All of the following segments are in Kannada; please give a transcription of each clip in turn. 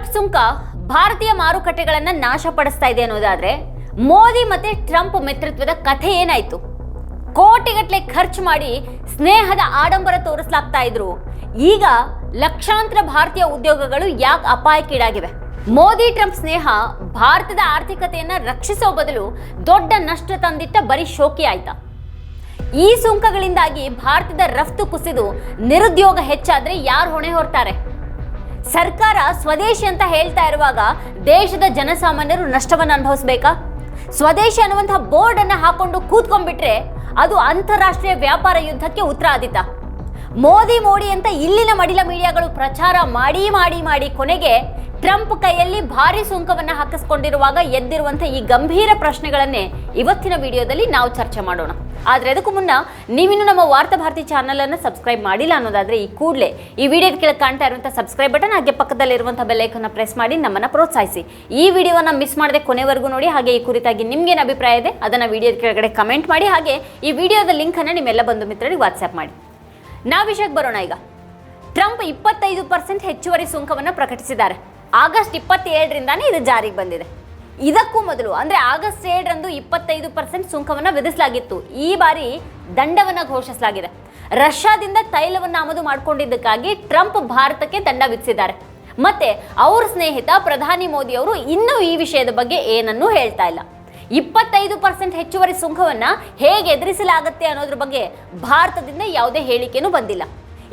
ಟ್ರಂಪ್ ಸುಂಕ ಭಾರತೀಯ ಮಾರುಕಟ್ಟೆಗಳನ್ನ ನಾಶಪಡಿಸ್ತಾ ಇದೆ ಅನ್ನೋದಾದ್ರೆ ಮೋದಿ ಮತ್ತೆ ಟ್ರಂಪ್ ಮಿತ್ರತ್ವದ ಕಥೆ ಏನಾಯ್ತು? ಕೋಟಿಗಟ್ಟಲೆ ಖರ್ಚು ಮಾಡಿ ಸ್ನೇಹದ ಆಡಂಬರ ತೋರಿಸ್ಲಾಗ್ತಾ ಇದ್ರು. ಈಗ ಲಕ್ಷಾಂತರ ಭಾರತೀಯ ಉದ್ಯೋಗಗಳು ಯಾಕೆ ಅಪಾಯಕ್ಕೀಡಾಗಿವೆ? ಮೋದಿ ಟ್ರಂಪ್ ಸ್ನೇಹ ಭಾರತದ ಆರ್ಥಿಕತೆಯನ್ನ ರಕ್ಷಿಸೋ ಬದಲು ದೊಡ್ಡ ನಷ್ಟ ತಂದಿಟ್ಟ ಬರೀ ಶೋಕಿ ಆಯ್ತಾ? ಈ ಸುಂಕಗಳಿಂದಾಗಿ ಭಾರತದ ರಫ್ತು ಕುಸಿದು ನಿರುದ್ಯೋಗ ಹೆಚ್ಚಾದ್ರೆ ಯಾರು ಹೊಣೆ ಹೊರ್ತಾರೆ? ಸರ್ಕಾರ ಸ್ವದೇಶಿ ಅಂತ ಹೇಳ್ತಾ ಇರುವಾಗ ದೇಶದ ಜನಸಾಮಾನ್ಯರು ನಷ್ಟವನ್ನು ಅನುಭವಿಸ್ಬೇಕಾ? ಸ್ವದೇಶಿ ಅನ್ನುವಂತಹ ಬೋರ್ಡ್ ಅನ್ನ ಹಾಕೊಂಡು ಕೂತ್ಕೊಂಡ್ಬಿಟ್ರೆ ಅದು ಅಂತಾರಾಷ್ಟ್ರೀಯ ವ್ಯಾಪಾರ ಯುದ್ಧಕ್ಕೆ ಉತ್ತರ ಆದಿತ ಮೋದಿ ಮೋಡಿ ಅಂತ ಇಲ್ಲಿನ ಮಡಿಲ ಮೀಡಿಯಾಗಳು ಪ್ರಚಾರ ಮಾಡಿ ಮಾಡಿ ಮಾಡಿ ಕೊನೆಗೆ ಟ್ರಂಪ್ ಕೈಯಲ್ಲಿ ಭಾರಿ ಸುಂಕವನ್ನ ಹಾಕಿಸ್ಕೊಂಡಿರುವಾಗ ಎದ್ದಿರುವಂತಹ ಈ ಗಂಭೀರ ಪ್ರಶ್ನೆಗಳನ್ನೇ ಇವತ್ತಿನ ವಿಡಿಯೋದಲ್ಲಿ ನಾವು ಚರ್ಚೆ ಮಾಡೋಣ. ಆದ್ರೆ ಅದಕ್ಕೂ ಮುನ್ನ ನೀವಿನ್ನು ನಮ್ಮ ವಾರ್ತಾ ಭಾರತಿ ಚಾನಲ್ ಅನ್ನು ಸಬ್ಸ್ಕ್ರೈಬ್ ಮಾಡಿಲ್ಲ ಅನ್ನೋದಾದ್ರೆ ಈ ಕೂಡಲೇ ಈ ವಿಡಿಯೋ ಕೆಳಗೆ ಕಾಣ್ತಾ ಇರುವಂತಹ ಸಬ್ಸ್ಕ್ರೈಬ್ ಬಟನ್, ಹಾಗೆ ಪಕ್ಕದಲ್ಲಿರುವಂತಹ ಬೆಲ್ಲೈಕನ್ನ ಪ್ರೆಸ್ ಮಾಡಿ ನಮ್ಮನ್ನ ಪ್ರೋತ್ಸಾಹಿಸಿ. ಈ ವಿಡಿಯೋನ ಮಿಸ್ ಮಾಡದೆ ಕೊನೆವರೆಗೂ ನೋಡಿ, ಹಾಗೆ ಈ ಕುರಿತಾಗಿ ನಿಮ್ಗೇನು ಅಭಿಪ್ರಾಯ ಇದೆ ಅದನ್ನ ವಿಡಿಯೋ ಕೆಳಗಡೆ ಕಮೆಂಟ್ ಮಾಡಿ, ಹಾಗೆ ಈ ವಿಡಿಯೋದ ಲಿಂಕ್ ಅನ್ನ ನಿಮ್ಮೆಲ್ಲ ಬಂಧು ಮಿತ್ರರಿಗೆ ವಾಟ್ಸ್ಆ್ಯಪ್ ಮಾಡಿ. ನಾವು ವಿಷಯಕ್ಕೆ ಬರೋಣ ಈಗ. ಟ್ರಂಪ್ ಇಪ್ಪತ್ತೈದು ಪರ್ಸೆಂಟ್ ಹೆಚ್ಚುವರಿ ಸುಂಕವನ್ನು ಪ್ರಕಟಿಸಿದ್ದಾರೆ. ಆಗಸ್ಟ್ ಇಪ್ಪತ್ತೇಳರಿಂದಾನೇ ಇದು ಜಾರಿಗೆ ಬಂದಿದೆ. ಇದಕ್ಕೂ ಮೊದಲು, ಅಂದರೆ ಆಗಸ್ಟ್ ಏಳರಂದು ಇಪ್ಪತ್ತೈದು ಪರ್ಸೆಂಟ್ ಸುಂಕವನ್ನು ವಿಧಿಸಲಾಗಿತ್ತು. ಈ ಬಾರಿ ದಂಡವನ್ನು ಘೋಷಿಸಲಾಗಿದೆ. ರಷ್ಯಾದಿಂದ ತೈಲವನ್ನು ಆಮದು ಮಾಡಿಕೊಂಡಿದ್ದಕ್ಕಾಗಿ ಟ್ರಂಪ್ ಭಾರತಕ್ಕೆ ದಂಡ ವಿಧಿಸಿದ್ದಾರೆ. ಮತ್ತೆ ಅವ್ರ ಸ್ನೇಹಿತ ಪ್ರಧಾನಿ ಮೋದಿ ಅವರು ಇನ್ನೂ ಈ ವಿಷಯದ ಬಗ್ಗೆ ಏನನ್ನೂ ಹೇಳ್ತಾ ಇಲ್ಲ. ಇಪ್ಪತ್ತೈದು ಪರ್ಸೆಂಟ್ ಹೆಚ್ಚುವರಿ ಸುಂಕವನ್ನು ಹೇಗೆ ಎದುರಿಸಲಾಗುತ್ತೆ ಅನ್ನೋದ್ರ ಬಗ್ಗೆ ಭಾರತದಿಂದ ಯಾವುದೇ ಹೇಳಿಕೆನೂ ಬಂದಿಲ್ಲ.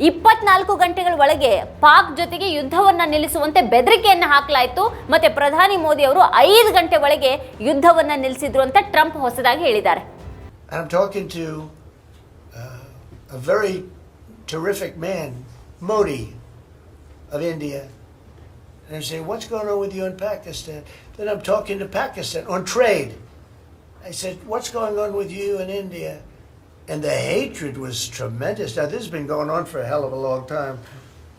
ಇಪ್ಪತ್ನಾಲ್ಕು ಗಂಟೆಗಳ ಒಳಗೆ ಪಾಕ್ ಜೊತೆಗೆ ಯುದ್ಧವನ್ನ ನಿಲ್ಲಿಸುವಂತೆ ಬೆದರಿಕೆಯನ್ನು ಹಾಕಲಾಯಿತು ಮತ್ತೆ ಪ್ರಧಾನಿ ಮೋದಿ ಅವರು ಐದು ಗಂಟೆ ಒಳಗೆ ಯುದ್ಧವನ್ನ ನಿಲ್ಲಿಸಿದ್ರು ಅಂತ ಟ್ರಂಪ್ ಹೊಸದಾಗಿ ಹೇಳಿದ್ದಾರೆ uh, of India. And I say, What's going on with you in Pakistan? Then I'm talking to Pakistan on trade. I said, What's going on with you in India? And the hatred was tremendous. Now, this has been going on for a hell of a long time,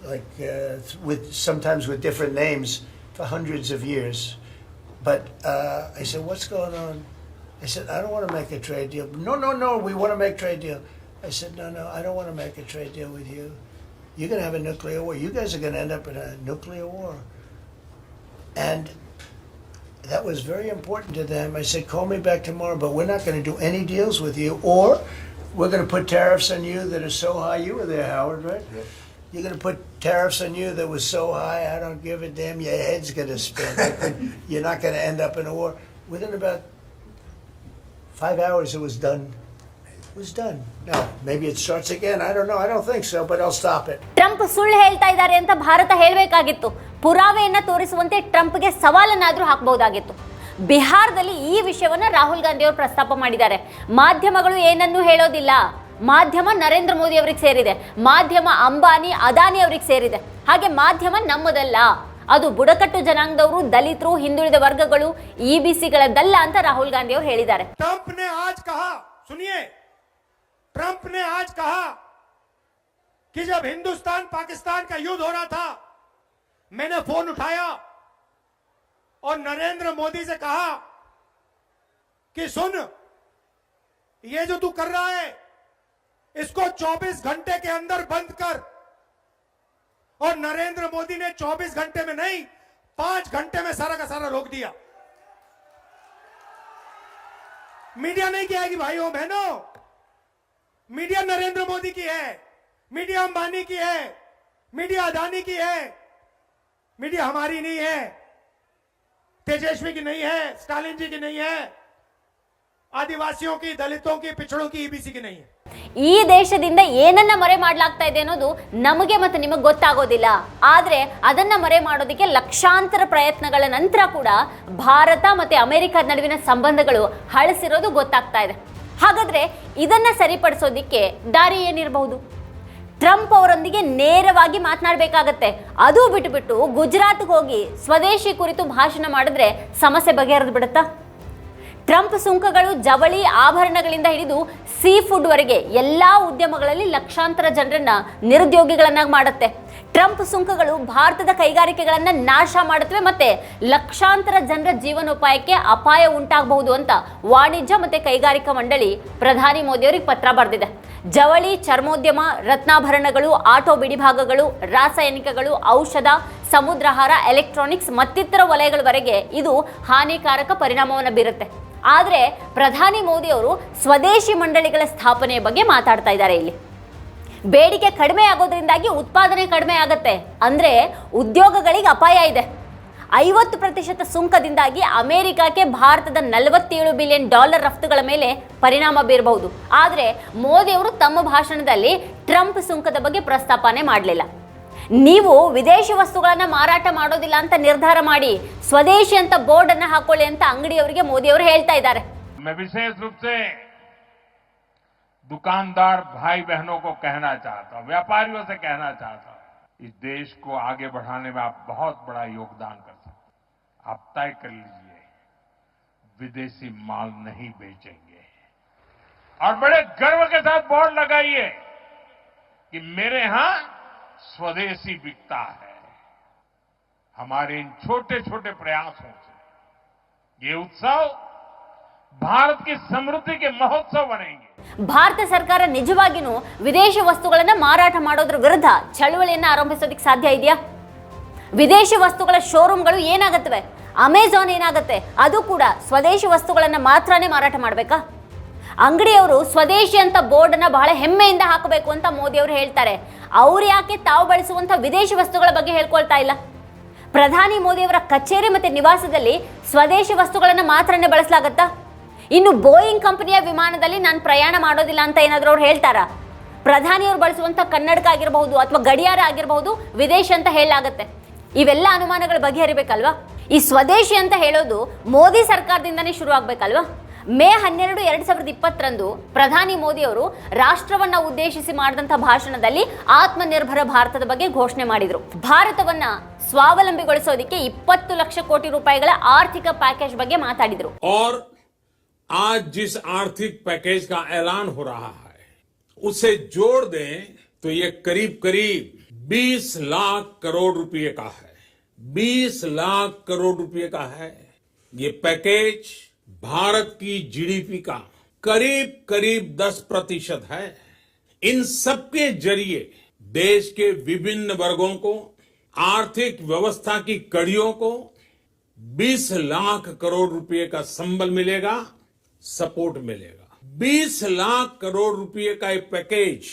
like uh, with sometimes with different names for hundreds of years. But uh, I said, What's going on? I said, I don't want to make a trade deal. No, no, no, we want to make a trade deal. I said, no, no, I don't want to make a trade deal with you. You're going to have a nuclear war. You guys are going to end up in a nuclear war. And that was very important to them. I said, call me back tomorrow, but we're not going to do any deals with you, or we're going to put tariffs on you that are so high. You were there, Howard, right? You're going to put tariffs on you that was so high, I don't give a damn. Your head's going to spin. You're not going to end up in a war. Within about five hours, it was done. It was done. Now, maybe it starts again. I don't know. I don't think so, but I'll stop it. Trump ಸುಳ್ಳು ಹೇಳ್ತಾ ಇದ್ದಾರೆ ಅಂತ ಭಾರತ ಹೇಳಬೇಕಾಗಿತ್ತು ಪುರಾವೆಯನ್ನ ತೋರಿಸುವಂತೆ ಟ್ರಂಪ್ಗೆ ಸವಾಲನ್ನಾದ್ರೂ ಹಾಕಬಹುದಾಗಿತ್ತು ಬಿಹಾರದಲ್ಲಿ ಈ ವಿಷಯವನ್ನ ರಾಹುಲ್ ಗಾಂಧಿ ಅವರು ಪ್ರಸ್ತಾಪ ಮಾಡಿದ್ದಾರೆ ಮಾಧ್ಯಮಗಳು ಏನನ್ನೂ ಹೇಳೋದಿಲ್ಲ ಮಾಧ್ಯಮ ನರೇಂದ್ರ ಮೋದಿ ಅವರಿಗೆ ಸೇರಿದೆ ಮಾಧ್ಯಮ ಅಂಬಾನಿ ಅದಾನಿ ಅವರಿಗೆ ಸೇರಿದೆ ಹಾಗೆ ಮಾಧ್ಯಮ ನಮ್ಮದಲ್ಲ ಅದು ಬುಡಕಟ್ಟು ಜನಾಂಗದವರು ದಲಿತರು ಹಿಂದುಳಿದ ವರ್ಗಗಳು ಇ ಬಿ ಸಿಗಳದ್ದಲ್ಲ ಅಂತ ರಾಹುಲ್ ಗಾಂಧಿ ಅವರು ಹೇಳಿದ್ದಾರೆ ट्रंप ने आज कहा सुनिए ट्रंप ने आज कहा कि जब हिंदुस्तान पाकिस्तान का युद्ध हो रहा था मैंने फोन उठाया और नरेंद्र मोदी से कहा कि सुन, ये जो तू कर रहा है, इसको 24 घंटे के अंदर बंद कर। और नरेंद्र मोदी ने 24 घंटे में नहीं, पाँच घंटे में सारा का सारा रोक दिया। मीडिया नहीं किया भाइयों, बहनों, मीडिया नरेंद्र मोदी की है, मीडिया अंबानी की है, मीडिया अदानी की है, मीडिया हमारी नहीं है। तेजस्वी की नहीं है स्टालिन जी की नहीं है आदिवासियों की दलितों की पिछड़ों की ईबीसी की नहीं है ಈ ದೇಶದಿಂದ ಏನನ್ನ ಮರೆ ಮಾಡಲಾಗ್ತಾ ಇದೆ ಅನ್ನೋದು ನಮಗೆ ಮತ್ತು ನಿಮಗೆ ಗೊತ್ತಾಗೋದಿಲ್ಲ ಆದ್ರೆ ಅದನ್ನ ಮರೆ ಮಾಡೋದಕ್ಕೆ ಲಕ್ಷಾಂತರ ಪ್ರಯತ್ನಗಳ ನಂತರ ಕೂಡ ಭಾರತ ಮತ್ತೆ ಅಮೆರಿಕ ನಡುವಿನ ಸಂಬಂಧಗಳು ಹಳಸಿರೋದು ಗೊತ್ತಾಗ್ತಾ ಇದೆ ಹಾಗಾದ್ರೆ ಇದನ್ನ ಸರಿಪಡಿಸೋದಿಕ್ಕೆ ದಾರಿ ಏನಿರಬಹುದು ಟ್ರಂಪ್ ಅವರೊಂದಿಗೆ ನೇರವಾಗಿ ಮಾತನಾಡಬೇಕಾಗತ್ತೆ. ಅದು ಬಿಟ್ಟುಬಿಟ್ಟು ಗುಜರಾತ್ಗೆ ಹೋಗಿ ಸ್ವದೇಶಿ ಕುರಿತು ಭಾಷಣ ಮಾಡಿದ್ರೆ ಸಮಸ್ಯೆ ಬಗೆಹರಿದು ಬಿಡುತ್ತಾ? ಟ್ರಂಪ್ ಸುಂಕಗಳು, ಜವಳಿ, ಆಭರಣಗಳಿಂದ ಹಿಡಿದು ಸೀ ಫುಡ್ವರೆಗೆ ಎಲ್ಲ ಉದ್ಯಮಗಳಲ್ಲಿ ಲಕ್ಷಾಂತರ ಜನರನ್ನ ನಿರುದ್ಯೋಗಿಗಳನ್ನಾಗಿ ಮಾಡುತ್ತೆ. ಟ್ರಂಪ್ ಸುಂಕಗಳು ಭಾರತದ ಕೈಗಾರಿಕೆಗಳನ್ನ ನಾಶ ಮಾಡುತ್ತವೆ ಮತ್ತೆ ಲಕ್ಷಾಂತರ ಜನರ ಜೀವನೋಪಾಯಕ್ಕೆ ಅಪಾಯ ಉಂಟಾಗಬಹುದು ಅಂತ ವಾಣಿಜ್ಯ ಮತ್ತೆ ಕೈಗಾರಿಕಾ ಮಂಡಳಿ ಪ್ರಧಾನಿ ಮೋದಿಯವರಿಗೆ ಪತ್ರ ಬರೆದಿದೆ. ಜವಳಿ, ಚರ್ಮೋದ್ಯಮ, ರತ್ನಾಭರಣಗಳು, ಆಟೋ ಬಿಡಿಭಾಗಗಳು ರಾಸಾಯನಿಕಗಳು, ಔಷಧ ಸಮುದ್ರಾಹಾರ ಎಲೆಕ್ಟ್ರಾನಿಕ್ಸ್ ಮತ್ತಿತರ ವಲಯಗಳವರೆಗೆ ಇದು ಹಾನಿಕಾರಕ ಪರಿಣಾಮವನ್ನು ಬೀರುತ್ತೆ. ಆದರೆ ಪ್ರಧಾನಿ ಮೋದಿಯವರು ಸ್ವದೇಶಿ ಮಂಡಳಿಗಳ ಸ್ಥಾಪನೆಯ ಬಗ್ಗೆ ಮಾತಾಡ್ತಾ ಇದ್ದಾರೆ ಇಲ್ಲಿ. ಬೇಡಿಕೆ ಕಡಿಮೆ ಆಗೋದ್ರಿಂದಾಗಿ ಉತ್ಪಾದನೆ ಕಡಿಮೆ ಆಗುತ್ತೆ. ಅಂದರೆ ಉದ್ಯೋಗಗಳಿಗೆ ಅಪಾಯ ಇದೆ. ಐವತ್ತು ಪ್ರತಿಶತ ಸುಂಕದಿಂದಾಗಿ ಅಮೆರಿಕಕ್ಕೆ ಭಾರತದ ನಲವತ್ತೇಳು ಬಿಲಿಯನ್ ಡಾಲರ್ ರಫ್ತುಗಳ ಮೇಲೆ ಪರಿಣಾಮ ಬೀರಬಹುದು. ಆದರೆ ಮೋದಿಯವರು ತಮ್ಮ ಭಾಷಣದಲ್ಲಿ ಟ್ರಂಪ್ ಸುಂಕದ ಬಗ್ಗೆ ಪ್ರಸ್ತಾಪನೆ ಮಾಡಲಿಲ್ಲ. ನೀವು ವಿದೇಶಿ ವಸ್ತುಗಳನ್ನು ಮಾರಾಟ ಮಾಡೋದಿಲ್ಲ ಅಂತ ನಿರ್ಧಾರ ಮಾಡಿ, ಸ್ವದೇಶಿ ಅಂತ ಬೋರ್ಡನ್ನು ಹಾಕೊಳ್ಳಿ ಅಂತ ಅಂಗಡಿಯವರಿಗೆ ಮೋದಿಯವರು ಹೇಳ್ತಾ ಇದ್ದಾರೆ. दुकानदार भाई बहनों को कहना चाहता हूँ व्यापारियों से कहना चाहता हूँ इस देश को आगे बढ़ाने में आप बहुत बड़ा योगदान कर सकते। आप तय कर लीजिए, विदेशी माल नहीं बेचेंगे और बड़े गर्व के साथ बोर्ड लगाइए कि मेरे यहाँ स्वदेशी बिकता है हमारे इन छोटे छोटे प्रयासों से ये उत्सव ಭಾರತ ಸಮೃದ್ಧಿಗೆ ಮಹೋತ್ಸವ ಭಾರತ ಸರ್ಕಾರ ನಿಜವಾಗಿಯೂ ವಿದೇಶಿ ವಸ್ತುಗಳನ್ನ ಮಾರಾಟ ಮಾಡೋದ್ರ ವಿರುದ್ಧ ಚಳವಳಿಯನ್ನ ಆರಂಭಿಸೋದಕ್ಕೆ ಸಾಧ್ಯ ಇದೆಯಾ? ವಿದೇಶಿ ವಸ್ತುಗಳ ಶೋರೂಮ್ಗಳು ಏನಾಗತ್ತವೆ? ಅಮೆಜಾನ್ ಏನಾಗುತ್ತೆ? ಅದು ಕೂಡ ಸ್ವದೇಶಿ ವಸ್ತುಗಳನ್ನ ಮಾತ್ರನೇ ಮಾರಾಟ ಮಾಡಬೇಕಾ? ಅಂಗಡಿಯವರು ಸ್ವದೇಶಿ ಅಂತ ಬೋರ್ಡನ್ನು ಬಹಳ ಹೆಮ್ಮೆಯಿಂದ ಹಾಕಬೇಕು ಅಂತ ಮೋದಿ ಅವರು ಹೇಳ್ತಾರೆ. ಅವ್ರು ಯಾಕೆ ತಾವು ಬಳಸುವಂತ ವಿದೇಶಿ ವಸ್ತುಗಳ ಬಗ್ಗೆ ಹೇಳ್ಕೊಳ್ತಾ ಇಲ್ಲ? ಪ್ರಧಾನಿ ಮೋದಿಯವರ ಕಚೇರಿ ಮತ್ತೆ ನಿವಾಸದಲ್ಲಿ ಸ್ವದೇಶಿ ವಸ್ತುಗಳನ್ನ ಮಾತ್ರನೇ ಬಳಸಲಾಗತ್ತಾ? ಇನ್ನು ಬೋಯಿಂಗ್ ಕಂಪನಿಯ ವಿಮಾನದಲ್ಲಿ ನಾನು ಪ್ರಯಾಣ ಮಾಡೋದಿಲ್ಲ ಅಂತ ಏನಾದರೂ ಅವ್ರು ಹೇಳ್ತಾರಾ? ಪ್ರಧಾನಿಯವರು ಬಳಸುವಂಥ ಕನ್ನಡಕ ಆಗಿರಬಹುದು ಅಥವಾ ಗಡಿಯಾರ ಆಗಿರಬಹುದು, ವಿದೇಶ ಅಂತ ಹೇಳಲಾಗತ್ತೆ. ಇವೆಲ್ಲ ಅನುಮಾನಗಳು ಬಗೆಹರಿಬೇಕಲ್ವಾ? ಈ ಸ್ವದೇಶಿ ಅಂತ ಹೇಳೋದು ಮೋದಿ ಸರ್ಕಾರದಿಂದನೇ ಶುರು ಆಗಬೇಕಲ್ವಾ? ಮೇ ಹನ್ನೆರಡು ಎರಡು ಸಾವಿರದ ಇಪ್ಪತ್ತರಂದು ಪ್ರಧಾನಿ ಮೋದಿಯವರು ರಾಷ್ಟ್ರವನ್ನ ಉದ್ದೇಶಿಸಿ ಮಾಡಿದಂಥ ಭಾಷಣದಲ್ಲಿ ಆತ್ಮನಿರ್ಭರ ಭಾರತದ ಬಗ್ಗೆ ಘೋಷಣೆ ಮಾಡಿದ್ರು. ಭಾರತವನ್ನ ಸ್ವಾವಲಂಬಿಗೊಳಿಸೋದಕ್ಕೆ ಇಪ್ಪತ್ತು ಲಕ್ಷ ಕೋಟಿ ರೂಪಾಯಿಗಳ ಆರ್ಥಿಕ ಪ್ಯಾಕೇಜ್ ಬಗ್ಗೆ ಮಾತಾಡಿದ್ರು. आज जिस आर्थिक पैकेज का ऐलान हो रहा है, उसे जोड़ दें तो ये करीब करीब 20 लाख करोड़ रुपए का है। 20 लाख करोड़ रुपए का है। ये पैकेज भारत की जीडीपी का करीब करीब 10 प्रतिशत है। इन सबके ज़रिए देश के विभिन्न वर्गों को, आर्थिक व्यवस्था की कड़ियों को 20 लाख करोड़ रुपए का संबल मिलेगा। सपोर्ट मिलेगा। 20 लाख करोड़ रुपए का एक पैकेज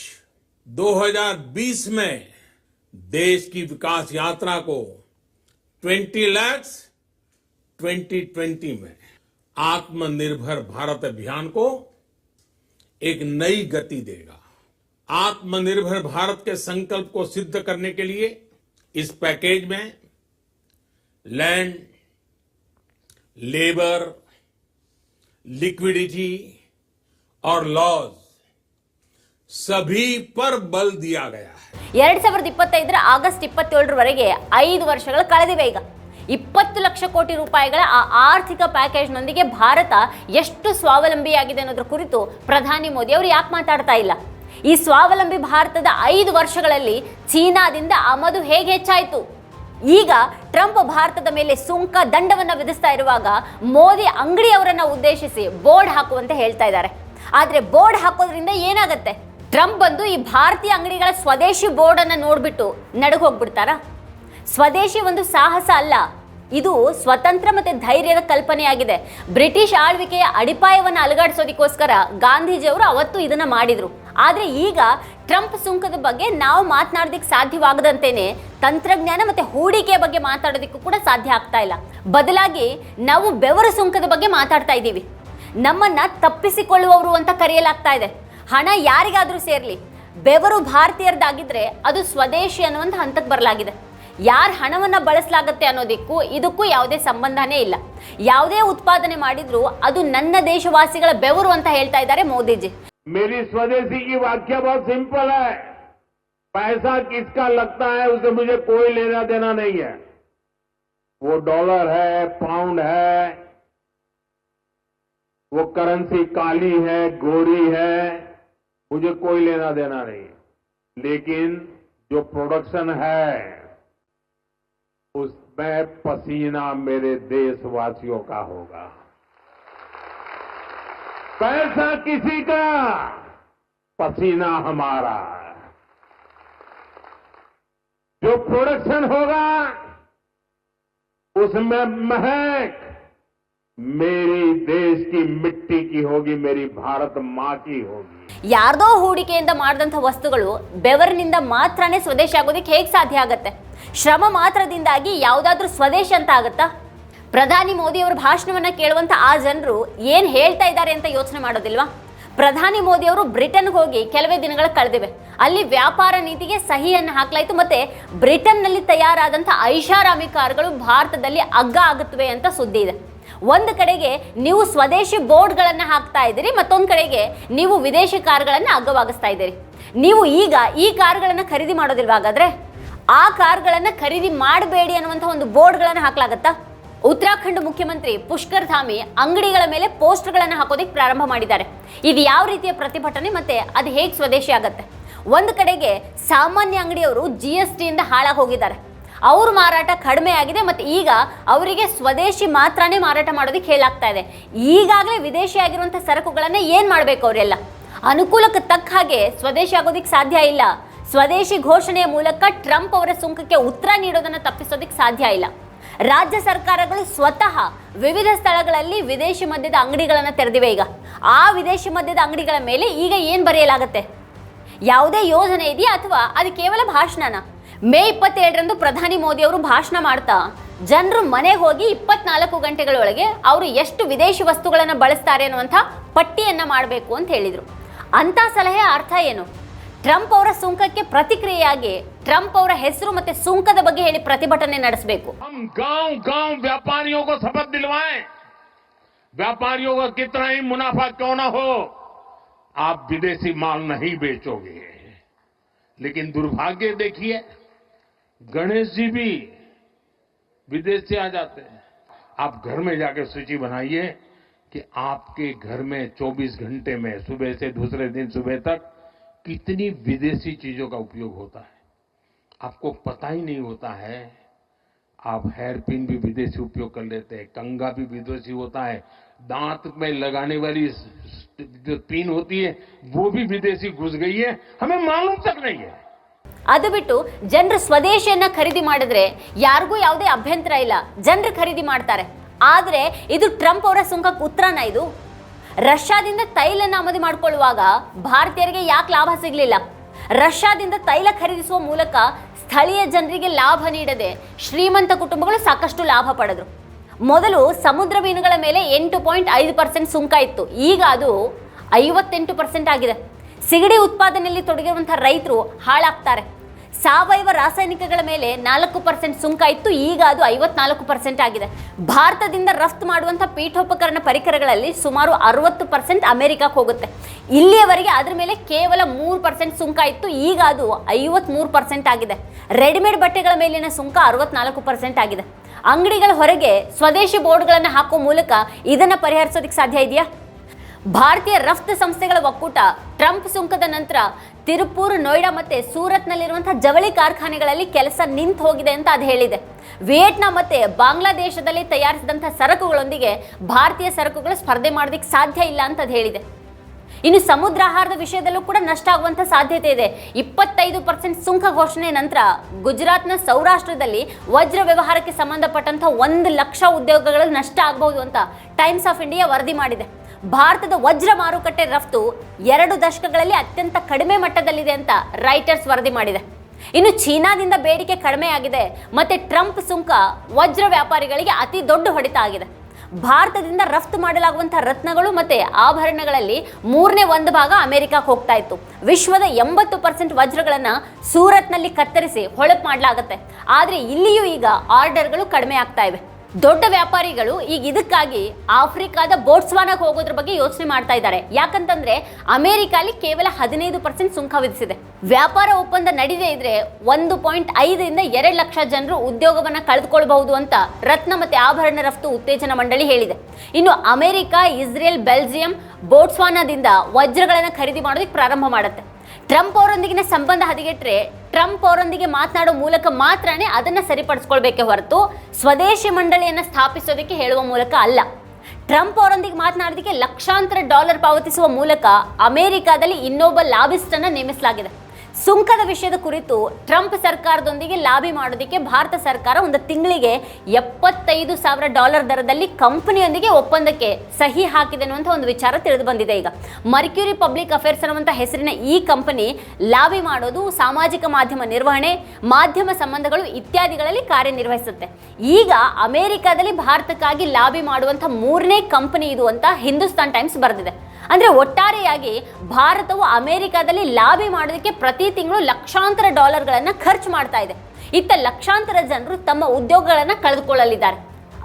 2020 में देश की विकास यात्रा को 20 लैक्स 2020 में आत्मनिर्भर भारत अभियान को एक नई गति देगा। आत्मनिर्भर भारत के संकल्प को सिद्ध करने के लिए इस पैकेज में लैंड, लेबर लिक्विडिटी और लॉज सभी पर बल दिया गया है ಎರಡ್ ಸಾವಿರದ ಇಪ್ಪತ್ತೈದರ ಆಗಸ್ಟ್ ಇಪ್ಪತ್ತೇಳರವರೆಗೆ ಐದು ವರ್ಷಗಳು ಕಳೆದಿವೆ ಈಗ ಇಪ್ಪತ್ತು ಲಕ್ಷ ಕೋಟಿ ರೂಪಾಯಿಗಳ ಆ ಆರ್ಥಿಕ ಪ್ಯಾಕೇಜ್ನೊಂದಿಗೆ ಭಾರತ ಎಷ್ಟು ಸ್ವಾವಲಂಬಿಯಾಗಿದೆ ಅನ್ನೋದ್ರ ಕುರಿತು ಪ್ರಧಾನಿ ಮೋದಿ ಅವರು ಯಾಕೆ ಮಾತಾಡ್ತಾ ಇಲ್ಲ ಈ ಸ್ವಾವಲಂಬಿ ಭಾರತದ ಐದು ವರ್ಷಗಳಲ್ಲಿ ಚೀನಾದಿಂದ ಆಮದು ಹೇಗೆ ಹೆಚ್ಚಾಯಿತು ಈಗ ಟ್ರಂಪ್ ಭಾರತದ ಮೇಲೆ ಸುಂಕ ದಂಡವನ್ನು ವಿಧಿಸ್ತಾ ಇರುವಾಗ ಮೋದಿ ಅಂಗಡಿಯವರನ್ನ ಉದ್ದೇಶಿಸಿ ಬೋರ್ಡ್ ಹಾಕುವಂತೆ ಹೇಳ್ತಾ ಇದ್ದಾರೆ. ಆದರೆ ಬೋರ್ಡ್ ಹಾಕೋದ್ರಿಂದ ಏನಾಗತ್ತೆ? ಟ್ರಂಪ್ ಬಂದು ಈ ಭಾರತೀಯ ಅಂಗಡಿಗಳ ಸ್ವದೇಶಿ ಬೋರ್ಡ್ ಅನ್ನು ನೋಡ್ಬಿಟ್ಟು ನಡಗ್ ಹೋಗ್ಬಿಡ್ತಾರ? ಸ್ವದೇಶಿ ಒಂದು ಸಾಹಸ ಅಲ್ಲ. ಇದು ಸ್ವತಂತ್ರ ಮತ್ತು ಧೈರ್ಯದ ಕಲ್ಪನೆಯಾಗಿದೆ. ಬ್ರಿಟಿಷ್ ಆಳ್ವಿಕೆಯ ಅಡಿಪಾಯವನ್ನು ಅಲುಗಾಡಿಸೋದಕ್ಕೋಸ್ಕರ ಗಾಂಧೀಜಿಯವರು ಅವತ್ತು ಇದನ್ನ ಮಾಡಿದ್ರು. ಆದರೆ ಈಗ ಟ್ರಂಪ್ ಸುಂಕದ ಬಗ್ಗೆ ನಾವು ಮಾತನಾಡೋದಕ್ಕೆ ಸಾಧ್ಯವಾಗದಂತೇನೆ ತಂತ್ರಜ್ಞಾನ ಮತ್ತೆ ಹೂಡಿಕೆ ಬಗ್ಗೆ ಮಾತಾಡೋದಕ್ಕೂ ಕೂಡ ಸಾಧ್ಯ ಆಗ್ತಾ ಇಲ್ಲ. ಬದಲಾಗಿ ನಾವು ಬೆವರು ಸುಂಕದ ಬಗ್ಗೆ ಮಾತಾಡ್ತಾ ಇದ್ದೀವಿ. ನಮ್ಮನ್ನ ತಪ್ಪಿಸಿಕೊಳ್ಳುವವರು ಅಂತ ಕರೆಯಲಾಗ್ತಾ ಇದೆ. ಹಣ ಯಾರಿಗಾದ್ರೂ ಸೇರ್ಲಿ. ಬೆವರು ಭಾರತೀಯರದಾಗಿದ್ರೆ ಅದು ಸ್ವದೇಶಿ ಅನ್ನುವಂಥ ಹಂತಕ್ಕೆ ಬರಲಾಗಿದೆ. ಯಾರ ಹಣವನ್ನ ಬಳಸಲಾಗತ್ತೆ ಅನ್ನೋದಕ್ಕೂ ಇದಕ್ಕೂ ಯಾವುದೇ ಸಂಬಂಧನೇ ಇಲ್ಲ. ಯಾವುದೇ ಉತ್ಪಾದನೆ ಮಾಡಿದರೂ ಅದು ನನ್ನ ದೇಶವಾಸಿಗಳ ಬೆವರು ಅಂತ ಹೇಳ್ತಾ ಇದ್ದಾರೆ ಮೋದಿಜಿ. मेरी स्वदेशी की व्याख्या बहुत सिंपल है। पैसा किसका लगता है, उसे मुझे कोई लेना देना नहीं है। वो डॉलर है, पाउंड है, वो करेंसी काली है, गोरी है, मुझे कोई लेना देना नहीं लेकिन जो प्रोडक्शन है, उसमें पसीना मेरे देशवासियों का होगा। पैसा किसी का पसीना हमारा है जो प्रोडक्शन होगा उसमें महक मेरी देश की मिट्टी की होगी मेरी भारत मां की होगी ಯಾರ್ದೋ ಹೂಡಿಕೆಯಿಂದ ಮಾಡಿದಂಥ ವಸ್ತುಗಳು ಬೆವರಿನಿಂದ ಮಾತ್ರನೇ ಸ್ವದೇಶಿ ಆಗೋದಕ್ಕೆ ಹೇಗೆ ಸಾಧ್ಯ ಆಗುತ್ತೆ ಶ್ರಮ ಮಾತ್ರದಿಂದಾಗಿ ಯಾವುದಾದ್ರೂ ಸ್ವದೇಶಿ ಅಂತ ಆಗುತ್ತಾ ಪ್ರಧಾನಿ ಮೋದಿ ಅವರ ಭಾಷಣವನ್ನ ಕೇಳುವಂತ ಆ ಜನರು ಏನು ಹೇಳ್ತಾ ಇದ್ದಾರೆ ಅಂತ ಯೋಚನೆ ಮಾಡೋದಿಲ್ವಾ? ಪ್ರಧಾನಿ ಮೋದಿ ಅವರು ಬ್ರಿಟನ್ಗೆ ಹೋಗಿ ಕೆಲವೇ ದಿನಗಳ ಕಳೆದಿವೆ. ಅಲ್ಲಿ ವ್ಯಾಪಾರ ನೀತಿಗೆ ಸಹಿಯನ್ನು ಹಾಕಲಾಯಿತು ಮತ್ತೆ ಬ್ರಿಟನ್ನಲ್ಲಿ ತಯಾರಾದಂಥ ಐಷಾರಾಮಿ ಕಾರುಗಳು ಭಾರತದಲ್ಲಿ ಅಗ್ಗ ಆಗುತ್ತವೆ ಅಂತ ಸುದ್ದಿ ಇದೆ. ಒಂದು ಕಡೆಗೆ ನೀವು ಸ್ವದೇಶಿ ಬೋರ್ಡ್ಗಳನ್ನು ಹಾಕ್ತಾ ಇದ್ದೀರಿ, ಮತ್ತೊಂದು ಕಡೆಗೆ ನೀವು ವಿದೇಶಿ ಕಾರ್ಗಳನ್ನು ಅಗ್ಗವಾಗಿಸ್ತಾ ಇದ್ದೀರಿ. ನೀವು ಈಗ ಈ ಕಾರ್ಗಳನ್ನು ಖರೀದಿ ಮಾಡೋದಿಲ್ವಾ ಹಾಗಾದ್ರೆ ಆ ಕಾರ್ಗಳನ್ನು ಖರೀದಿ ಮಾಡಬೇಡಿ ಅನ್ನುವಂಥ ಒಂದು ಬೋರ್ಡ್ಗಳನ್ನು ಹಾಕ್ಲಾಗತ್ತಾ? ಉತ್ತರಾಖಂಡ್ ಮುಖ್ಯಮಂತ್ರಿ ಪುಷ್ಕರ್ ಧಾಮಿ ಅಂಗಡಿಗಳ ಮೇಲೆ ಪೋಸ್ಟರ್ಗಳನ್ನು ಹಾಕೋದಕ್ಕೆ ಪ್ರಾರಂಭ ಮಾಡಿದ್ದಾರೆ. ಇದು ಯಾವ ರೀತಿಯ ಪ್ರತಿಭಟನೆ ಮತ್ತೆ ಅದು ಹೇಗೆ ಸ್ವದೇಶಿ ಆಗುತ್ತೆ? ಒಂದು ಕಡೆಗೆ ಸಾಮಾನ್ಯ ಅಂಗಡಿಯವರು ಜಿ ಎಸ್ ಟಿಯಿಂದ ಹಾಳಾಗಿ ಹೋಗಿದ್ದಾರೆ ಅವ್ರ ಮಾರಾಟ ಕಡಿಮೆ ಆಗಿದೆ ಮತ್ತು ಈಗ ಅವರಿಗೆ ಸ್ವದೇಶಿ ಮಾತ್ರನೇ ಮಾರಾಟ ಮಾಡೋದಕ್ಕೆ ಹೇಳಾಗ್ತಾ ಇದೆ. ಈಗಾಗಲೇ ವಿದೇಶಿ ಆಗಿರುವಂಥ ಸರಕುಗಳನ್ನ ಏನು ಮಾಡಬೇಕು ಅವರೆಲ್ಲ? ಅನುಕೂಲಕ್ಕೆ ತಕ್ಕ ಹಾಗೆ ಸ್ವದೇಶಿ ಆಗೋದಕ್ಕೆ ಸಾಧ್ಯ ಇಲ್ಲ. ಸ್ವದೇಶಿ ಘೋಷಣೆಯ ಮೂಲಕ ಟ್ರಂಪ್ ಅವರ ಸುಂಕಕ್ಕೆ ಉತ್ತರ ನೀಡೋದನ್ನು ತಪ್ಪಿಸೋದಕ್ಕೆ ಸಾಧ್ಯ ಇಲ್ಲ. ರಾಜ್ಯ ಸರ್ಕಾರಗಳು ಸ್ವತಃ ವಿವಿಧ ಸ್ಥಳಗಳಲ್ಲಿ ವಿದೇಶಿ ಮದ್ಯದ ಅಂಗಡಿಗಳನ್ನು ತೆರೆದಿವೆ ಈಗ. ಆ ವಿದೇಶಿ ಮದ್ಯದ ಅಂಗಡಿಗಳ ಮೇಲೆ ಈಗ ಏನು ಬರೆಯಲಾಗುತ್ತೆ? ಯಾವುದೇ ಯೋಜನೆ ಇದೆಯಾ ಅಥವಾ ಅದು ಕೇವಲ ಭಾಷಣನ? ಮೇ ಇಪ್ಪತ್ತೇಳರಂದು ಪ್ರಧಾನಿ ಮೋದಿ ಅವರು ಭಾಷಣ ಮಾಡ್ತಾ, ಜನರು ಮನೆಗೆ ಹೋಗಿ ಇಪ್ಪತ್ನಾಲ್ಕು ಗಂಟೆಗಳೊಳಗೆ ಅವರು ಎಷ್ಟು ವಿದೇಶಿ ವಸ್ತುಗಳನ್ನು ಬಳಸ್ತಾರೆ ಅನ್ನುವಂಥ ಪಟ್ಟಿಯನ್ನು ಮಾಡಬೇಕು ಅಂತ ಹೇಳಿದರು. ಅಂಥ ಸಲಹೆ ಅರ್ಥ ಏನು? ಟ್ರಂಪ್ ಅವರ ಸುಂಕಕ್ಕೆ ಪ್ರತಿಕ್ರಿಯೆಯಾಗಿ ಟ್ರಂಪ್ ಅವರ ಹೆಸರು ಮತ್ತೆ ಸುಂಕದ ಬಗ್ಗೆ ಹೇಳಿ ಪ್ರತಿಭಟನೆ ನಡೆಸಬೇಕು हम गांव गांव व्यापारियों को शपथ दिलवाएं व्यापारियों को कितना ही मुनाफा क्यों ना हो आप विदेशी माल नहीं बेचोगे लेकिन दुर्भाग्य देखिए गणेश जी भी विदेश से आ जाते हैं आप घर में जाकर सूची बनाइए कि आपके घर में 24 घंटे में सुबह से दूसरे दिन सुबह तक कितनी विदेशी चीजों का उपयोग होता है आपको पता ही नहीं होता है आप हेयर पिन भी विदेशी उपयोग कर लेते हैं कंगा भी विदेशी होता है दांत में लगाने वाली स- स- जो पिन होती है वो भी विदेशी घुस गई है हमें मालूम तक नहीं है ಅದು ಬಿಟ್ಟು ಜನರು ಸ್ವದೇಶಿಯನ್ನ ಖರೀದಿ ಮಾಡಿದ್ರೆ ಯಾರಿಗೂ ಯಾವುದೇ ಅಭ್ಯಂತರ ಇಲ್ಲ ಜನರು ಖರೀದಿ ಮಾಡ್ತಾರೆ ಆದರೆ ಇದು ಟ್ರಂಪ್ ಅವರ ಸುಂಕಕ್ಕೆ ಉತ್ತರನ ಇದು ರಷ್ಯಾದಿಂದ ತೈಲನ್ನ ಆಮದು ಮಾಡಿಕೊಳ್ಳುವಾಗ ಭಾರತೀಯರಿಗೆ ಯಾಕೆ ಲಾಭ ಸಿಗಲಿಲ್ಲ? ರಷ್ಯಾದಿಂದ ತೈಲ ಖರೀದಿಸುವ ಮೂಲಕ ಸ್ಥಳೀಯ ಜನರಿಗೆ ಲಾಭ ನೀಡದೆ ಶ್ರೀಮಂತ ಕುಟುಂಬಗಳು ಸಾಕಷ್ಟು ಲಾಭ ಪಡೆದ್ರು. ಮೊದಲು ಸಮುದ್ರ ಮೀನುಗಳ ಮೇಲೆ ಎಂಟು ಪಾಯಿಂಟ್ ಐದು ಪರ್ಸೆಂಟ್ ಸುಂಕ ಇತ್ತು. ಈಗ ಅದು ಐವತ್ತೆಂಟು ಪರ್ಸೆಂಟ್ ಆಗಿದೆ. ಸಿಗಡಿ ಉತ್ಪಾದನೆಯಲ್ಲಿ ತೊಡಗಿರುವಂಥ ರೈತರು ಹಾಳಾಗ್ತಾರೆ. ಸಾವಯವ ರಾಸಾಯನಿಕಗಳ ಮೇಲೆ ನಾಲ್ಕು ಪರ್ಸೆಂಟ್ ಸುಂಕ ಇತ್ತು, ಈಗ ಅದು ಐವತ್ನಾಲ್ಕು ಪರ್ಸೆಂಟ್ ಆಗಿದೆ. ಭಾರತದಿಂದ ರಫ್ತು ಮಾಡುವಂಥ ಪೀಠೋಪಕರಣ ಪರಿಕರಗಳಲ್ಲಿ ಸುಮಾರು ಅರವತ್ತು ಪರ್ಸೆಂಟ್ ಅಮೆರಿಕಕ್ಕೆ ಹೋಗುತ್ತೆ. ಇಲ್ಲಿಯವರೆಗೆ ಅದರ ಮೇಲೆ ಕೇವಲ ಮೂರು ಪರ್ಸೆಂಟ್ ಸುಂಕ ಇತ್ತು, ಈಗ ಅದು ಐವತ್ಮೂರು ಪರ್ಸೆಂಟ್ ಆಗಿದೆ. ರೆಡಿಮೇಡ್ ಬಟ್ಟೆಗಳ ಮೇಲಿನ ಸುಂಕ ಅರವತ್ನಾಲ್ಕು ಪರ್ಸೆಂಟ್ ಆಗಿದೆ. ಅಂಗಡಿಗಳ ಹೊರಗೆ ಸ್ವದೇಶಿ ಬೋರ್ಡ್ಗಳನ್ನು ಹಾಕೋ ಮೂಲಕ ಇದನ್ನು ಪರಿಹರಿಸೋದಕ್ಕೆ ಸಾಧ್ಯ ಇದೆಯಾ? ಭಾರತೀಯ ರಫ್ತು ಸಂಸ್ಥೆಗಳ ಒಕ್ಕೂಟ ಟ್ರಂಪ್ ಸುಂಕದ ನಂತರ ತಿರುಪೂರ್, ನೋಯ್ಡಾ ಮತ್ತೆ ಸೂರತ್ನಲ್ಲಿರುವಂಥ ಜವಳಿ ಕಾರ್ಖಾನೆಗಳಲ್ಲಿ ಕೆಲಸ ನಿಂತು ಹೋಗಿದೆ ಅಂತ ಅದು ಹೇಳಿದೆ. ವಿಯೆಟ್ನಾಂ ಮತ್ತೆ ಬಾಂಗ್ಲಾದೇಶದಲ್ಲಿ ತಯಾರಿಸಿದಂಥ ಸರಕುಗಳೊಂದಿಗೆ ಭಾರತೀಯ ಸರಕುಗಳು ಸ್ಪರ್ಧೆ ಮಾಡೋದಕ್ಕೆ ಸಾಧ್ಯ ಇಲ್ಲ ಅಂತ ಅದು ಹೇಳಿದೆ. ಇನ್ನು ಸಮುದ್ರ ಆಹಾರದ ವಿಷಯದಲ್ಲೂ ಕೂಡ ನಷ್ಟ ಆಗುವಂಥ ಸಾಧ್ಯತೆ ಇದೆ. ಇಪ್ಪತ್ತೈದು ಪರ್ಸೆಂಟ್ ಸುಂಕ ಘೋಷಣೆ ನಂತರ ಗುಜರಾತ್ನ ಸೌರಾಷ್ಟ್ರದಲ್ಲಿ ವಜ್ರ ವ್ಯವಹಾರಕ್ಕೆ ಸಂಬಂಧಪಟ್ಟಂಥ ಒಂದು ಲಕ್ಷ ಉದ್ಯೋಗಗಳು ನಷ್ಟ ಆಗಬಹುದು ಅಂತ ಟೈಮ್ಸ್ ಆಫ್ ಇಂಡಿಯಾ ವರದಿ ಮಾಡಿದೆ. ಭಾರತದ ವಜ್ರ ಮಾರುಕಟ್ಟೆ ರಫ್ತು ಎರಡು ದಶಕಗಳಲ್ಲಿ ಅತ್ಯಂತ ಕಡಿಮೆ ಮಟ್ಟದಲ್ಲಿದೆ ಅಂತ ರೈಟರ್ಸ್ ವರದಿ ಮಾಡಿದೆ. ಇನ್ನು ಚೀನಾದಿಂದ ಬೇಡಿಕೆ ಕಡಿಮೆ ಆಗಿದೆ ಮತ್ತೆ ಟ್ರಂಪ್ ಸುಂಕ ವಜ್ರ ವ್ಯಾಪಾರಿಗಳಿಗೆ ಅತಿ ದೊಡ್ಡ ಹೊಡೆತ ಆಗಿದೆ. ಭಾರತದಿಂದ ರಫ್ತು ಮಾಡಲಾಗುವಂತಹ ರತ್ನಗಳು ಮತ್ತೆ ಆಭರಣಗಳಲ್ಲಿ ಮೂರನೇ ಒಂದು ಭಾಗ ಅಮೆರಿಕಕ್ಕೆ ಹೋಗ್ತಾ ಇತ್ತು. ವಿಶ್ವದ ಎಂಬತ್ತು ಪರ್ಸೆಂಟ್ ವಜ್ರಗಳನ್ನ ಸೂರತ್ನಲ್ಲಿ ಕತ್ತರಿಸಿ ಹೊಳಪು ಮಾಡಲಾಗುತ್ತೆ. ಆದರೆ ಇಲ್ಲಿಯೂ ಈಗ ಆರ್ಡರ್ಗಳು ಕಡಿಮೆ ಆಗ್ತಾ ಇವೆ. ದೊಡ್ಡ ವ್ಯಾಪಾರಿಗಳು ಈಗ ಇದಕ್ಕಾಗಿ ಆಫ್ರಿಕಾದ ಬೋಟ್ಸ್ವಾನಾಗ ಹೋಗೋದ್ರ ಬಗ್ಗೆ ಯೋಚನೆ ಮಾಡ್ತಾ ಇದ್ದಾರೆ. ಯಾಕಂತಂದ್ರೆ ಅಮೆರಿಕಲ್ಲಿ ಕೇವಲ ಹದಿನೈದು ಪರ್ಸೆಂಟ್ ಸುಂಕ ವಿಧಿಸಿದೆ. ವ್ಯಾಪಾರ ಒಪ್ಪಂದ ನಡೀದೇ ಇದ್ರೆ ಒಂದು ಪಾಯಿಂಟ್ ಐದರಿಂದ ಎರಡು ಲಕ್ಷ ಜನರು ಉದ್ಯೋಗವನ್ನ ಕಳೆದುಕೊಳ್ಬಹುದು ಅಂತ ರತ್ನ ಮತ್ತೆ ಆಭರಣ ರಫ್ತು ಉತ್ತೇಜನ ಮಂಡಳಿ ಹೇಳಿದೆ. ಇನ್ನು ಅಮೆರಿಕ, ಇಸ್ರೇಲ್, ಬೆಲ್ಜಿಯಂ ಬೋಟ್ಸ್ವಾನಾದಿಂದ ವಜ್ರಗಳನ್ನು ಖರೀದಿ ಮಾಡೋದಕ್ಕೆ ಪ್ರಾರಂಭ ಮಾಡುತ್ತೆ. ಟ್ರಂಪ್ ಅವರೊಂದಿಗಿನ ಸಂಬಂಧ ಹದಗೆಟ್ರೆ ಟ್ರಂಪ್ ಅವರೊಂದಿಗೆ ಮಾತನಾಡೋ ಮೂಲಕ ಮಾತ್ರನೇ ಅದನ್ನ ಸರಿಪಡಿಸ್ಕೊಳ್ಬೇಕೆ ಹೊರತು ಸ್ವದೇಶಿ ಮಂಡಳಿಯನ್ನು ಸ್ಥಾಪಿಸೋದಕ್ಕೆ ಹೇಳುವ ಮೂಲಕ ಅಲ್ಲ. ಟ್ರಂಪ್ ಅವರೊಂದಿಗೆ ಮಾತನಾಡೋದಕ್ಕೆ ಲಕ್ಷಾಂತರ ಡಾಲರ್ ಪಾವತಿಸುವ ಮೂಲಕ ಅಮೆರಿಕಾದಲ್ಲಿ ಇನ್ನೊಬ್ಬ ಲಾಬಿಸ್ಟ್ ಅನ್ನ ನೇಮಿಸಲಾಗಿದೆ. ಸುಂಕದ ವಿಷಯದ ಕುರಿತು ಟ್ರಂಪ್ ಸರ್ಕಾರದೊಂದಿಗೆ ಲಾಬಿ ಮಾಡೋದಕ್ಕೆ ಭಾರತ ಸರ್ಕಾರ ಒಂದು ತಿಂಗಳಿಗೆ ಎಪ್ಪತ್ತೈದು ಸಾವಿರ ಡಾಲರ್ ದರದಲ್ಲಿ ಕಂಪನಿಯೊಂದಿಗೆ ಒಪ್ಪಂದಕ್ಕೆ ಸಹಿ ಹಾಕಿದೆ ಅನ್ನುವಂಥ ಒಂದು ವಿಚಾರ ತಿಳಿದು ಬಂದಿದೆ ಈಗ. ಮರ್ಕ್ಯೂರಿ ಪಬ್ಲಿಕ್ ಅಫೇರ್ಸ್ ಅನ್ನುವಂಥ ಹೆಸರಿನ ಈ ಕಂಪನಿ ಲಾಬಿ ಮಾಡೋದು ಸಾಮಾಜಿಕ ಮಾಧ್ಯಮ ನಿರ್ವಹಣೆ, ಮಾಧ್ಯಮ ಸಂಬಂಧಗಳು ಇತ್ಯಾದಿಗಳಲ್ಲಿ ಕಾರ್ಯನಿರ್ವಹಿಸುತ್ತೆ. ಈಗ ಅಮೆರಿಕಾದಲ್ಲಿ ಭಾರತಕ್ಕಾಗಿ ಲಾಬಿ ಮಾಡುವಂಥ ಮೂರನೇ ಕಂಪನಿ ಇದು ಅಂತ ಹಿಂದೂಸ್ತಾನ್ ಟೈಮ್ಸ್ ಬರೆದಿದೆ. ಅಂದ್ರೆ ಒಟ್ಟಾರೆಯಾಗಿ ಭಾರತವು ಅಮೆರಿಕಾದಲ್ಲಿ ಲಾಭಿ ಮಾಡೋದಕ್ಕೆ ಪ್ರತಿ ತಿಂಗಳು ಲಕ್ಷಾಂತರ ಡಾಲರ್ಗಳನ್ನು ಖರ್ಚು ಮಾಡ್ತಾ ಇದೆ. ಇತ್ತ ಲಕ್ಷಾಂತರ ಜನರು ತಮ್ಮ ಉದ್ಯೋಗಗಳನ್ನು ಕಳೆದುಕೊಳ್ಳಲಿದ್ದಾರೆ.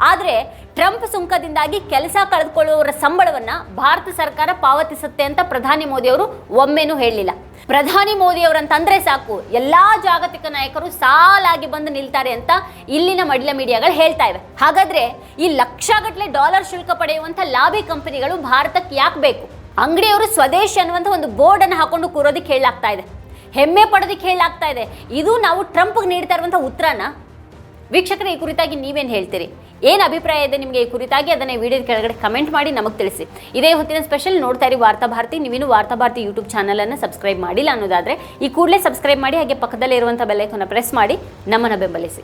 ಆದ್ರೆ ಟ್ರಂಪ್ ಸುಂಕದಿಂದಾಗಿ ಕೆಲಸ ಕಳೆದುಕೊಳ್ಳುವವರ ಸಂಬಳವನ್ನ ಭಾರತ ಸರ್ಕಾರ ಪಾವತಿಸುತ್ತೆ ಅಂತ ಪ್ರಧಾನಿ ಮೋದಿ ಅವರು ಒಮ್ಮೆನೂ ಹೇಳಲಿಲ್ಲ. ಪ್ರಧಾನಿ ಮೋದಿ ಅವರಂತಂದ್ರೆ ಸಾಕು, ಎಲ್ಲಾ ಜಾಗತಿಕ ನಾಯಕರು ಸಾಲಾಗಿ ಬಂದು ನಿಲ್ತಾರೆ ಅಂತ ಇಲ್ಲಿನ ಮಡಿಲ ಮೀಡಿಯಾಗಳು ಹೇಳ್ತಾ ಇವೆ. ಹಾಗಾದ್ರೆ ಈ ಲಕ್ಷಗಟ್ಟಲೆ ಡಾಲರ್ ಶುಲ್ಕ ಪಡೆಯುವಂತ ಲಾಬಿ ಕಂಪನಿಗಳು ಭಾರತಕ್ಕೆ ಯಾಕೆ ಬೇಕು? ಅಂಗಡಿಯವರು ಸ್ವದೇಶಿ ಅನ್ನುವಂಥ ಒಂದು ಬೋರ್ಡ್ ಅನ್ನು ಹಾಕೊಂಡು ಕೂರೋದಕ್ಕೆ ಹೇಳಲಾಗ್ತಾ ಇದೆ. ಹೆಮ್ಮೆ ಪಡೋದಕ್ಕೆ ಹೇಳಲಾಗ್ತಾ ಇದೆ. ಇದು ನಾವು ಟ್ರಂಪ್ಗೆ ನೀಡ್ತಾ ಇರುವಂಥ ಉತ್ತರನ. ವೀಕ್ಷಕರ, ಈ ಕುರಿತಾಗಿ ನೀವೇನು ಹೇಳ್ತೀರಿ? ಏನು ಅಭಿಪ್ರಾಯ ಇದೆ ನಿಮಗೆ ಈ ಕುರಿತಾಗಿ ಅದನ್ನು ವಿಡಿಯೋ ವಿಡಿಯೋದ ಕೆಳಗಡೆ ಕಮೆಂಟ್ ಮಾಡಿ ನಮಗೆ ತಿಳಿಸಿ. ಇದೇ ಹೊತ್ತಿನ ಸ್ಪೆಷಲ್ ನೋಡ್ತಾ ಇರಿ ವಾರ್ತಾ ಭಾರತಿ. ನೀವಿನ್ನು ವಾರ್ತಾ ಭಾರತಿ ಯೂಟ್ಯೂಬ್ ಚಾನಲನ್ನು ಸಬ್ಸ್ಕ್ರೈಬ್ ಮಾಡಿಲ್ಲ ಅನ್ನೋದಾದರೆ ಈ ಕೂಡಲೇ ಸಬ್ಸ್ಕ್ರೈಬ್ ಮಾಡಿ, ಹಾಗೆ ಪಕ್ಕದಲ್ಲೇ ಇರುವಂಥ ಬೆಲ್ಲೈಕನ್ನು ಪ್ರೆಸ್ ಮಾಡಿ, ನಮ್ಮನ್ನು ಬೆಂಬಲಿಸಿ.